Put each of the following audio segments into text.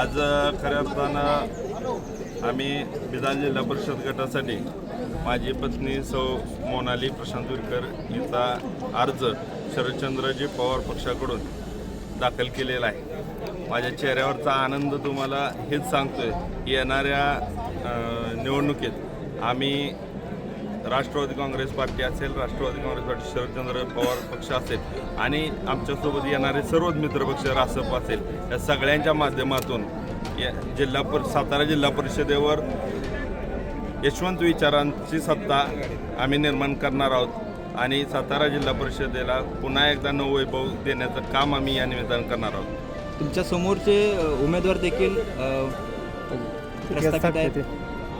आज खऱ्या अर्थानं आम्ही विधान जिल्हा परिषद गटासाठी माझी पत्नी सौ मोनाली प्रशांत विरकर हिचा अर्ज शरदचंद्रजी पवार पक्षाकडून दाखल केलेला आहे. माझ्या चेहऱ्यावरचा आनंद तुम्हाला हेच सांगतोय की येणाऱ्या निवडणुकीत आम्ही राष्ट्रवादी काँग्रेस पार्टी असेल राष्ट्रवादी काँग्रेस पार्टी शरदचंद्र पवार पक्ष असेल आणि आमच्यासोबत येणारे सर्वच मित्रपक्ष रासप असेल या सगळ्यांच्या माध्यमातून या जिल्हा पर सातारा जिल्हा परिषदेवर यशवंत विचारांची सत्ता आम्ही निर्माण करणार आहोत आणि सातारा जिल्हा परिषदेला पुन्हा एकदा नववैभव देण्याचं काम आम्ही या निमित्तानं करणार आहोत. तुमच्या समोरचे उमेदवार देखील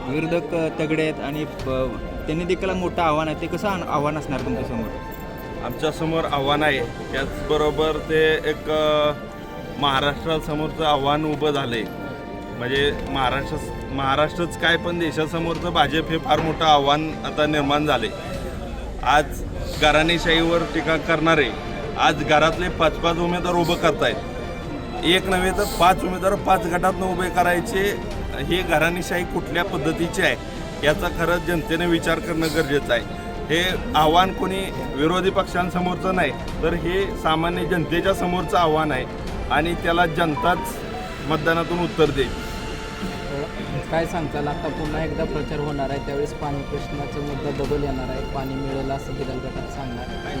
विरोधक तगडे आहेत आणि त्यांनी देखील मोठं आव्हान आहे. ते कसं आव्हान असणार तुमच्यासमोर आमच्यासमोर आव्हान आहे. त्याचबरोबर ते एक महाराष्ट्रासमोरचं आव्हान उभं झालं आहे म्हणजे महाराष्ट्र महाराष्ट्रच काय पण देशासमोरचं भाजप हे फार मोठं आव्हान आता निर्माण झाले आज घराणेशाहीवर टीका करणारे आज घरातले पाच पाच उमेदवार उभं करतायत. एक नव्हे तर पाच उमेदवार पाच गटातनं उभे करायचे हे घराणेशाही कुठल्या पद्धतीची आहे? याचा खरंच जनतेने विचार करणं गरजेचं आहे. हे आव्हान कोणी विरोधी पक्षांसमोरचं नाही तर हे सामान्य जनतेच्या समोरचं आव्हान आहे आणि त्याला जनताच मतदानातून उत्तर देईल. काय सांगताल? आता पुन्हा एकदा प्रचार होणार आहे त्यावेळेस पाणी प्रश्नाचा मुद्दा डबल येणार आहे. पाणी मिळेल असं बिदल गटात सांगणार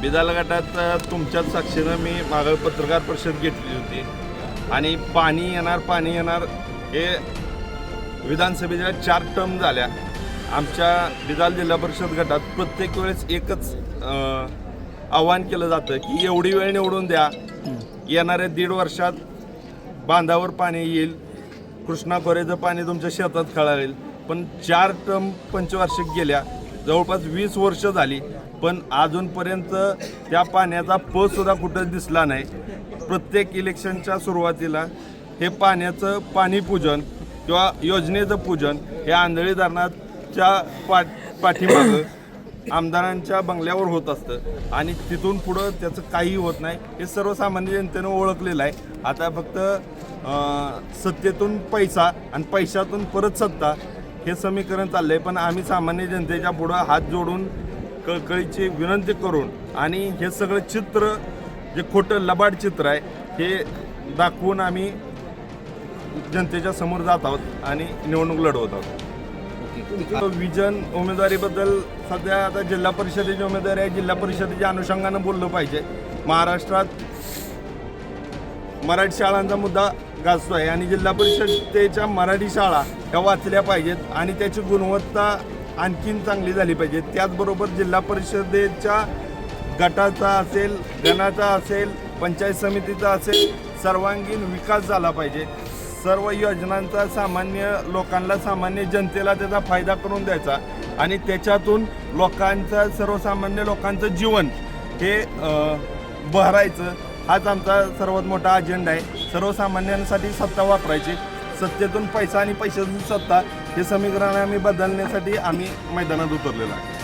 बिदाल गटात तुमच्याच साक्षीनं मी मागं पत्रकार परिषद घेतली होती. आणि पाणी येणार पाणी येणार हे विधानसभेच्या चार टर्म झाल्या. आमच्या बिदाल जिल्हा परिषद गटात प्रत्येक वेळेस एकच आव्हान केलं जातं की एवढी वेळ निवडून द्या. येणाऱ्या दीड वर्षात बांधावर पाणी येईल कृष्णा खोऱ्याचं पाणी तुमच्या शेतात खळाळेल पण चार टर्म पंचवार्षिक गेल्या. जवळपास वीस वर्ष झाली पण अजूनपर्यंत त्या पाण्याचा पसुद्धा कुठं दिसला नाही. प्रत्येक इलेक्शनच्या सुरुवातीला हे पाण्याचं पाणीपूजन किंवा योजनेचं पूजन हे आंधळी धरणाच्या पा पाठीमागं आमदारांच्या बंगल्यावर होत असतं. आणि तिथून पुढं त्याचं काही होत नाही. हे सर्वसामान्य जनतेनं ओळखलेलं आहे. आता फक्त सत्तेतून पैसा आणि पैशातून परत सत्ता हे समीकरण चाललं आहे पण आम्ही सामान्य जनतेच्या पुढं हात जोडून कळकळीची विनंती करून आणि हे सगळं चित्र जे खोटं लबाड चित्र आहे हे दाखवून आम्ही जनतेच्या समोर जात आहोत आणि निवडणूक लढवत आहोत. विजन उमेदवारीबद्दल सध्या आता जिल्हा परिषदेची उमेदवारी आहे. जिल्हा परिषदेच्या अनुषंगानं बोललं पाहिजे. महाराष्ट्रात मराठी शाळांचा मुद्दा गाजतोय आणि जिल्हा परिषदेच्या मराठी शाळा ह्या वाचल्या पाहिजेत आणि त्याची गुणवत्ता आणखीन चांगली झाली पाहिजे त्याचबरोबर जिल्हा परिषदेच्या गटाचा असेल गणाचा असेल पंचायत समितीचा असेल सर्वांगीण विकास झाला पाहिजे. सर्व योजनांचा सामान्य लोकांना सामान्य जनतेला त्याचा फायदा करून द्यायचा आणि त्याच्यातून लोकांचं सर्वसामान्य लोकांचं जीवन हे बहरायचं. हाच आमचा सर्वात मोठा अजेंडा आहे. सर्वसामान्यांसाठी सत्ता वापरायची. सत्तेतून पैसा आणि पैशातून सत्ता हे समीकरण आम्ही बदलण्यासाठी आम्ही मैदानात उतरलेलो आहे.